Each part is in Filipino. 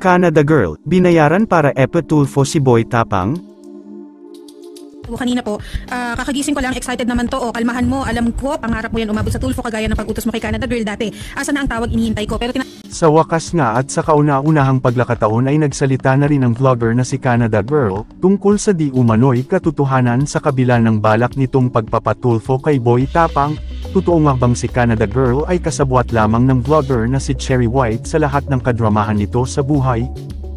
Canada Girl, binayaran para epatulfo si Boy Tapang? O kanina po, ah, kakagising ko lang, excited naman to. O, kalmahan mo, alam ko, pangarap mo yan umabot sa tulfo kagaya ng pag-utos mo kay Canada Girl dati. Asa na ang tawag inihintay ko, pero tina- Sa wakas nga at sa kauna-unahang paglakataon ay nagsalita na rin ang vlogger na si Canada Girl, tungkol sa di umano'y katotohanan sa kabila ng balak nitong pagpapatulfo kay Boy Tapang, Totoo nga bang si Canada Girl ay kasabwat lamang ng vlogger na si Cherry White sa lahat ng kadramahan nito sa buhay?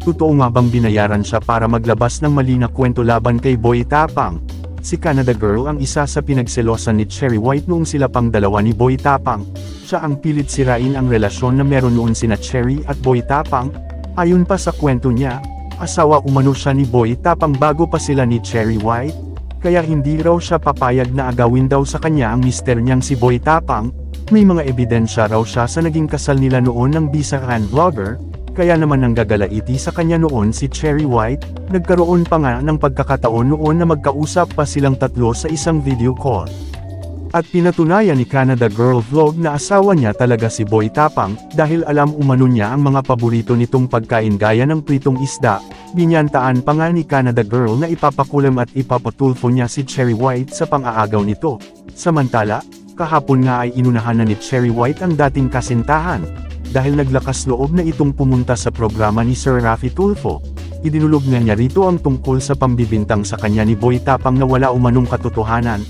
Totoo nga bang binayaran siya para maglabas ng mali na kwento laban kay Boy Tapang? Si Canada Girl ang isa sa pinagselosan ni Cherry White noong sila pang dalawa ni Boy Tapang. Siya ang pilit sirain ang relasyon na meron noon sina Cherry at Boy Tapang. Ayon pa sa kwento niya, asawa umano siya ni Boy Tapang bago pa sila ni Cherry White kaya hindi raw siya papayag na agawin daw sa kanya ang mister niyang si Boy Tapang, may mga ebidensya raw siya sa naging kasal nila noon ng bisahan vlogger, kaya naman nang gagalaiti sa kanya noon si Cherry White, nagkaroon pa nga ng pagkakataon noon na magkausap pa silang tatlo sa isang video call. At pinatunayan ni Canada Girl Vlog na asawa niya talaga si Boy Tapang, dahil alam umano niya ang mga paborito nitong pagkain gaya ng pritong isda, binyantaan pa nga ni Canada Girl na ipapakulam at ipapatulfo niya si Cherry White sa pang-aagaw nito. Samantala, kahapon nga ay inunahan na ni Cherry White ang dating kasintahan, dahil naglakas loob na itong pumunta sa programa ni Sir Rafi Tulfo. Idinulog nga niya rito ang tungkol sa pambibintang sa kanya ni Boy Tapang na wala umanong katotohanan,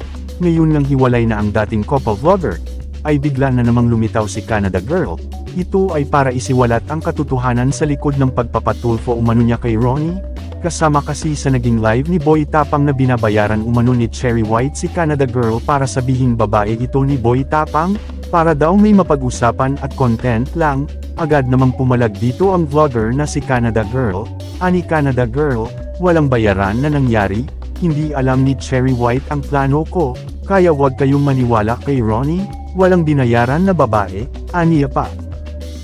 ngayon lang hiwalay na ang dating couple vlogger, ay bigla na namang lumitaw si Canada Girl. Ito ay para isiwalat ang katotohanan sa likod ng pagpapatulfo umano niya kay Ronnie. Kasama kasi sa naging live ni Boy Tapang na binabayaran umano ni Cherry White si Canada Girl para sabihing babae ito ni Boy Tapang, para daw may mapag-usapan at content lang, agad namang pumalag dito ang vlogger na si Canada Girl, ani Canada Girl, walang bayaran na nangyari, hindi alam ni Cherry White ang plano ko, kaya wag kayong maniwala kay Ronnie, walang binayaran na babae, aniya pa.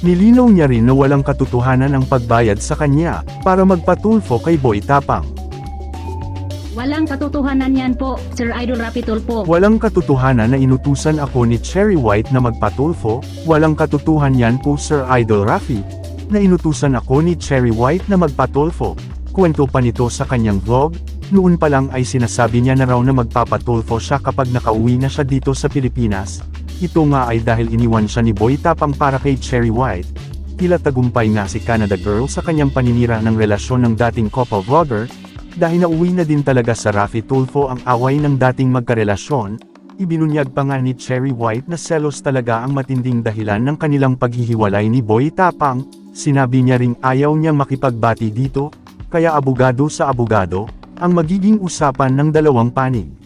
Nilinaw niya rin na walang katotohanan ang pagbayad sa kanya, para magpatulfo kay Boy Tapang. Walang katotohanan yan po, Sir Idol Rapi Tulfo. Walang katotohanan na inutusan ako ni Cherry White na magpatulfo, walang katotohanan yan po Sir Idol Rafi, na inutusan ako ni Cherry White na magpatulfo. Kwento pa nito sa kanyang vlog, noon pa lang ay sinasabi niya na raw na magpapatulfo siya kapag nakauwi na siya dito sa Pilipinas. Ito nga ay dahil iniwan siya ni Boy Tapang para kay Cherry White. Tila tagumpay nga si Canada Girl sa kanyang paninira ng relasyon ng dating couple vlogger, dahil nauwi na din talaga sa Rafi Tulfo ang away ng dating magkarelasyon, ibinunyag pa nga ni Cherry White na selos talaga ang matinding dahilan ng kanilang paghihiwalay ni Boy Tapang, sinabi niya ring ayaw niyang makipagbati dito, kaya abogado sa abogado, ang magiging usapan ng dalawang panig.